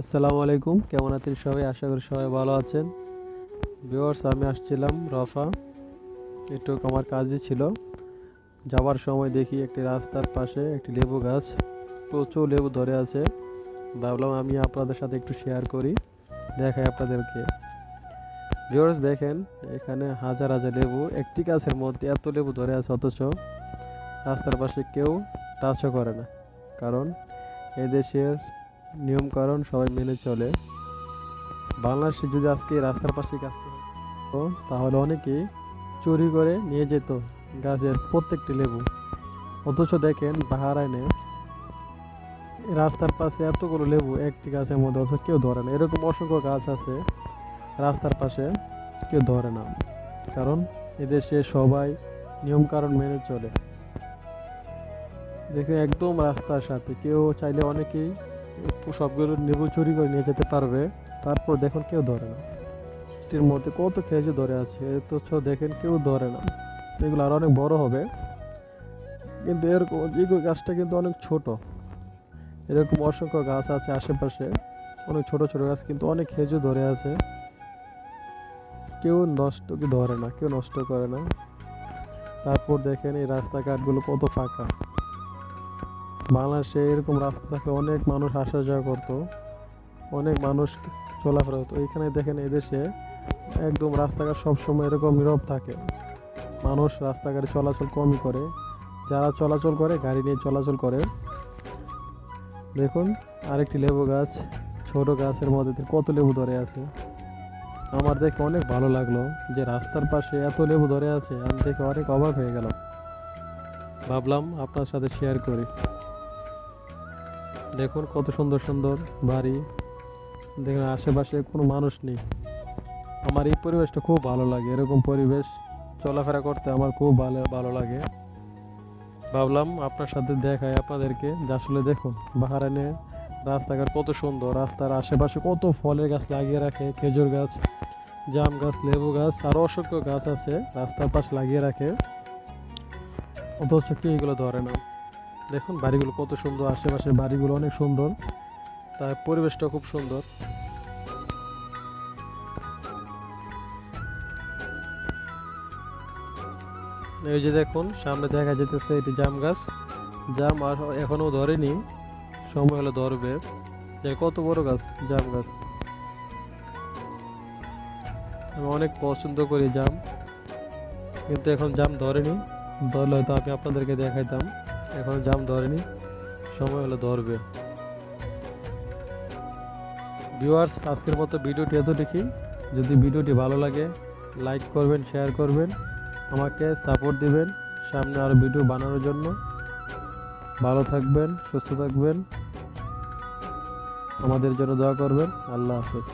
আসসালামু আলাইকুম, কেমন আছেন সবাই? আশা করি সবাই ভালো আছেন। ভিউয়ার্স, আমি আসছিলাম রফা। একটু আমার কাজই ছিল। যাওয়ার সময় দেখি একটি রাস্তার পাশে একটি লেবু গাছ। প্রচুর লেবু ধরে আছে। ভাবলাম আমি আপনাদের সাথে একটু শেয়ার করি, দেখাই আপনাদেরকে। ভিউয়ার্স, দেখেন, এখানে হাজার হাজার লেবু। একটি গাছের মধ্যে এত লেবু ধরে আছে, অথচ রাস্তার পাশে কেউ টাচও করে না। কারণ এদেশের নিয়মকানুন সবাই মেনে চলে। বাংলাদেশে যদি আজকে রাস্তার পাশে গাছটি হতো, তাহলে অনেকেই চুরি করে নিয়ে যেত গাছের প্রত্যেকটি লেবু। অথচ দেখেন বাহারাইনে রাস্তার পাশে এতগুলো লেবু একটি গাছের মধ্যে, অথচ কেউ ধরে না। এরকম অসংখ্য গাছ আছে রাস্তার পাশে, কেউ ধরে না। কারণ এদেশে সবাই নিয়মকানুন মেনে চলে। দেখে একদম রাস্তার সাথে। কেউ চাইলে অনেকেই সবগুলো নেবু, চুরি করে নিয়ে যেতে পারবে। তারপর দেখুন কেউ ধরে না। এটির মধ্যে কত খেজুর ধরে আছে। অথচ দেখেন কেউ ধরে না। এগুলো আরও অনেক বড় হবে। কিন্তু এরকম এই গাছটা কিন্তু অনেক ছোট। এরকম অসংখ্য গাছ আছে আশেপাশে। অনেক ছোট ছোট গাছ কিন্তু অনেক খেজুর ধরে আছে। কেউ নষ্ট ধরে না, কেউ নষ্ট করে না। তারপর দেখেন এই রাস্তাঘাটগুলো কত ফাঁকা। বাংলাদেশে এরকম রাস্তা থাকলে অনেক মানুষ আসা যাওয়া করতো, অনেক মানুষ চলাফেরা হতো এইখানে দেখেন এদেশে একদম রাস্তাঘাট সবসময় এরকম নীরব থাকে। মানুষ রাস্তাঘাটে চলাচল কম করে। যারা চলাচল করে, গাড়ি নিয়ে চলাচল করে। দেখুন, আরেকটি লেবু গাছ, ছোট গাছের মধ্যে কত লেবু ধরে আছে। আমার দেখে অনেক ভালো লাগল যে রাস্তার পাশে এত লেবু ধরে আছে, আমি দেখে অনেক অবাক হয়ে গেল ভাবলাম আপনার সাথে শেয়ার করি। দেখুন কত সুন্দর সুন্দর বাড়ি। দেখুন, আশেপাশে কোনো মানুষ নেই। আমার এই পরিবেশটা খুব ভালো লাগে। এরকম পরিবেশ চলাফেরা করতে আমার খুব ভালো ভালো লাগে। ভাবলাম আপনার সাথে দেখাই আপনাদেরকে। যে আসলে দেখুন, বাহারানে রাস্তাঘাট কত সুন্দর। রাস্তার আশেপাশে কত ফলের গাছ লাগিয়ে রাখে, খেজুর গাছ, জাম গাছ, লেবু গাছ আরও অসংখ্য গাছ আছে রাস্তার পাশে লাগিয়ে রাখে। অথচ কেউ এগুলো ধরে না দেখুন, বাড়িগুলো কত সুন্দর, আশেপাশের বাড়িগুলো অনেক সুন্দর। তার পরিবেশটা খুব সুন্দর। এই যে দেখুন, সামনে দেখা যেতেছে এটি জাম গাছ। জাম আর এখনও ধরেনি, সময় হলে ধরবে। কত বড় গাছ, জাম গাছ। আমি অনেক পছন্দ করি জাম, কিন্তু এখন জাম ধরেনি। ধরলে হয়তো আমি আপনাদেরকে দেখাইতাম। এখন জাম ধরেনি, সময় হলে ধরবে। ভিউয়ার্স আজকের মতো ভিডিওটি এত দেখি যদি ভিডিওটি ভালো লাগে লাইক করবেন শেয়ার করবেন, আমাকে সাপোর্ট দিবেন সামনে আরও ভিডিও বানানোর জন্য। ভালো থাকবেন, সুস্থ থাকবেন। আমাদের জন্য দোয়া করবেন। আল্লাহ হাফেজ।